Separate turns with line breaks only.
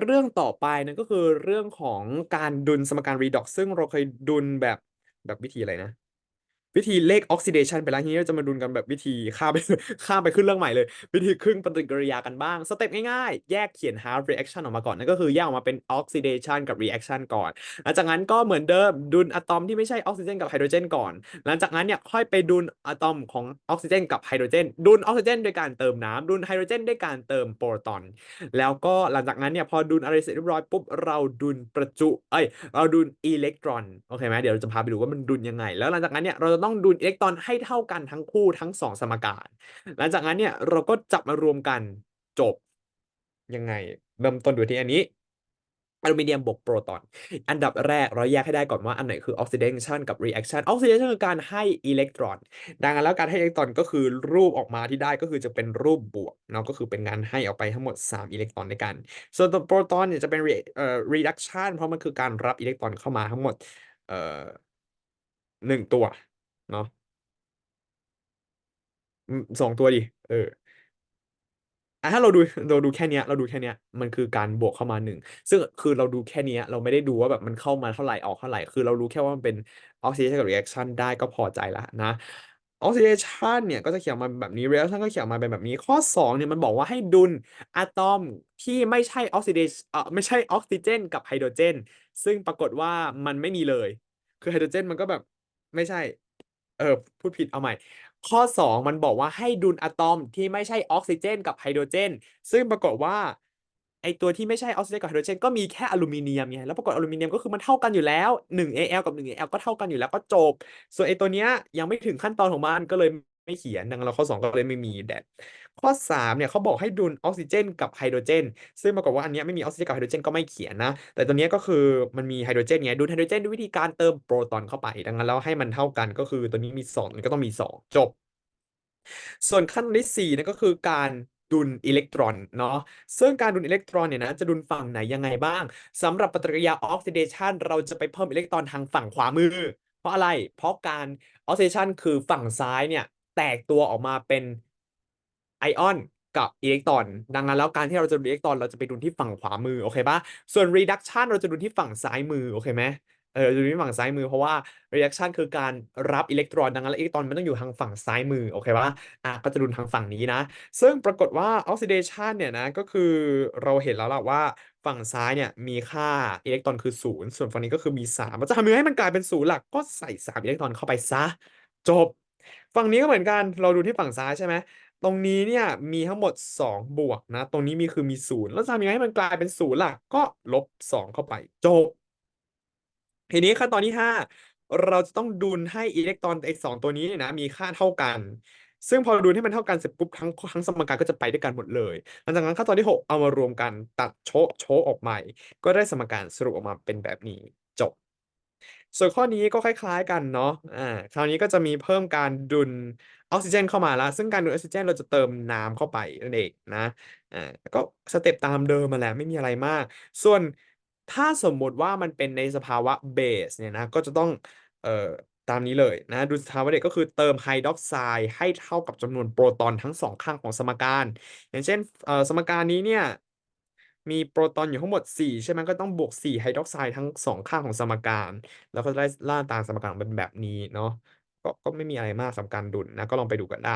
เรื่องต่อไปนั่นก็คือเรื่องของการดุลสมการ redox ซึ่งเราเคยดุลแบบแบบวิธีอะไรนะ วิธีเลข oxidation ไปแล้วทีนี้เราจะมาดุลกันแบบวิธีข้ามไปข้ามไปขึ้นเรื่องใหม่เลย วิธีครึ่งปฏิกิริยากันบ้าง สเต็ปง่ายๆ แยกเขียน half reaction ออกมาก่อน นั่นก็คือแยกออกมาเป็น oxidation กับ reaction ก่อนหลังจากนั้นก็เหมือนเดิมดุลอะตอมที่ไม่ใช่ออกซิเจนกับไฮโดรเจนก่อน หลังจากนั้นเนี่ยค่อยไปดุลอะตอมของออกซิเจนกับไฮโดรเจนดุลออกซิเจนด้วยการเติมน้ำดุลไฮโดรเจนด้วยการเติมโปรตอน แล้วก็หลังจากนั้นเนี่ยพอดุลอะไรเสร็จเรียบร้อยปุ๊บเราดุลประจุเอ้ยเราดุลอิเล็กตรอนโอเคไหมเดี๋ยวเราจะพาไปดูว่ามันดุลยังไง แล้วหลังจากนั้นเนี่ยเราจะต้องดุลอิเล็กตรอนให้เท่ากันทั้งคู่ทั้งสองสมการหลังจากนั้นเนี่ยเราก็จับมารวมกันจบยังไง เริ่มต้นดูที่อันนี้อลูมิเนียมบวกโปรตอน อันดับแรกเราแยกให้ได้ก่อนว่าอันไหนคือ oxidation กับ reaction oxidation คือการให้อิเล็กตรอน ดังนั้นแล้วการให้อิเล็กตรอนก็คือรูปออกมาที่ได้ก็คือจะเป็นรูปบวกเนาะก็คือเป็นการให้ออกไปทั้งหมด 3 อิเล็กตรอนด้วยกัน ส่วนตัวโปรตอนเนี่ยจะเป็น re- เอ่อ reduction เพราะมันคือการรับอิเล็กตรอนเข้ามาทั้งหมดเอ่อหนึ่งตัว เนาะสองตัวดิ เอออะถ้าเราดูเราดูแค่เนี้ย เราดูแค่เนี้ยมันคือการบวกเข้ามาหนึ่งซึ่งคือเราดูแค่เนี้ย เราไม่ได้ดูว่าแบบมันเข้ามาเท่าไหร่ออกเท่าไหร่ คือเรารู้แค่ว่ามันเป็น oxidation กับ reaction ได้ก็พอใจละนะ oxidation เนี่ยก็จะเขียนมาแบบนี้ reaction ก็เขียนมาเป็นแบบนี้ข้อ 2 เนี่ยมันบอกว่าให้ดุลอะตอมที่ไม่ใช่ oxidation เอ่อไม่ใช่ออกซิเจน กับไฮโดรเจน ซึ่งปรากฏว่ามันไม่มีเลย คือไฮโดรเจนมันก็แบบไม่ใช่ เออพูดผิดเอาใหม่ ข้อ 2 มันบอกว่าให้ดุลอะตอมที่ไม่ใช่ออกซิเจน กับไฮโดรเจน ซึ่งปรากฏว่าไอตัวที่ไม่ใช่ออกซิเจนกับไฮโดรเจนก็มีแค่อลูมิเนียมไงแล้วปรากฏอลูมิเนียมก็คือมันเท่ากันอยู่แล้ว1 Al กับ1 Al ก็เท่ากันอยู่แล้วก็จบ ส่วนไอตัวเนี้ยยังไม่ถึงขั้นตอนของมันก็เลย ไม่เขียนดังนั้นเราข้อ 2 ก็เลยไม่มีแดดข้อ 3 เนี่ยเขาบอกให้ดุลออกซิเจน กับไฮโดรเจน ซึ่งปรากฏว่าอันนี้ไม่มีออกซิเจนกับไฮโดรเจนก็ไม่เขียนนะ แต่ตัวนี้ก็คือมันมีไฮโดรเจนไงดุลไฮโดรเจนด้วยวิธีการเติมโปรตอนเข้าไป ดังนั้นแล้วให้มันเท่ากันก็คือตัวนี้มี2มันก็ต้องมี 2 จบ ส่วนขั้นตอนที่4นั่นก็คือการดุลอิเล็กตรอนเนาะซึ่งการดุลอิเล็กตรอนเนี่ยนะจะดุลฝั่งไหนยังไงบ้างสำหรับปฏิกิริยาออกซิเดชันเราจะไปเพิ่มอิเล็กตรอนทางฝั่งขวามือ เพราะอะไรเพราะการออกซิเดชันคือฝั่งซ้ายเนี่ย แตกตัวออกมาเป็นไอออนกับอิเล็กตรอน ดังนั้นแล้วการที่เราจะดุลอิเล็กตรอนเราจะไปดุลที่ฝั่งขวามือโอเคปะส่วน reduction เราจะดุลที่ฝั่งซ้ายมือโอเคไหมเอออยู่ที่ฝั่งซ้ายมือเพราะว่า reaction คือการรับอิเล็กตรอนดังนั้นแล้วอิเล็กตรอนมันต้องอยู่ทางฝั่งซ้ายมือโอเคปะอะก็จะดุลทางฝั่งนี้นะ ซึ่งปรากฏว่า oxidation เนี่ยนะก็คือเราเห็นแล้วล่ะว่าฝั่งซ้ายเนี่ยมีค่าอิเล็กตรอนคือศูนย์ส่วนฝั่งนี้ก็คือมีสามมันจะทำยังไงให้มันกลายเป็นศูนย์หลักก็ใส่สามอิเล็กตรอนเข้าไปซะ จบ ฝั่งนี้ก็เหมือนกันเราดูที่ฝั่งซ้ายใช่ไหมตรงนี้เนี่ยมีทั้งหมด 2 บวกนะ ตรงนี้มีคือมีศูนย์แล้วจะทำยังไงให้มันกลายเป็นศูนย์ล่ะ ก็ลบ 2 เข้าไป จบ ทีนี้ขั้นตอนที่ 5 เราจะต้องดุลให้อิเล็กตรอนไอ้สองตัวนี้เนี่ยนะมีค่าเท่ากัน ซึ่งพอดุลให้มันเท่ากันเสร็จปุ๊บทั้งทั้งสมการก็จะไปด้วยกันหมดเลยหลังจากนั้นขั้นตอนที่ 6 เอามารวมกันตัดโชะโชะออกใหม่ ก็ได้สมการสรุปออกมาเป็นแบบนี้จบ ส่วนข้อนี้ก็คล้ายๆกันเนาะอ่าคราวนี้ก็จะมีเพิ่มการดุลออกซิเจนเข้ามาแล้วซึ่งการดุลออกซิเจนเราจะเติมน้ำเข้าไปนั่นเองนะอ่าก็สเต็ปตามเดิมมาแหละไม่มีอะไรมาก ส่วนถ้าสมมุติว่ามันเป็นในสภาวะเบสเนี่ยนะก็จะต้องเอ่อตามนี้เลยนะดุลสภาวะเบสก็คือเติมไฮดรอกไซด์ให้เท่ากับจำนวนโปรตอนทั้งสองข้างของสมการ อย่างเช่นเอ่อสมการนี้เนี่ย มีโปรตอนอยู่ทั้งหมด 4 ใช่ไหมก็ต้องบวก 4 ไฮดรอกไซด์ทั้ง 2 ข้างของสมการ แล้วก็ได้ล่าตาสมการเป็นแบบนี้เนาะก็ก็ไม่มีอะไรมากสำหรับการดุลนะก็ลองไปดูกันได้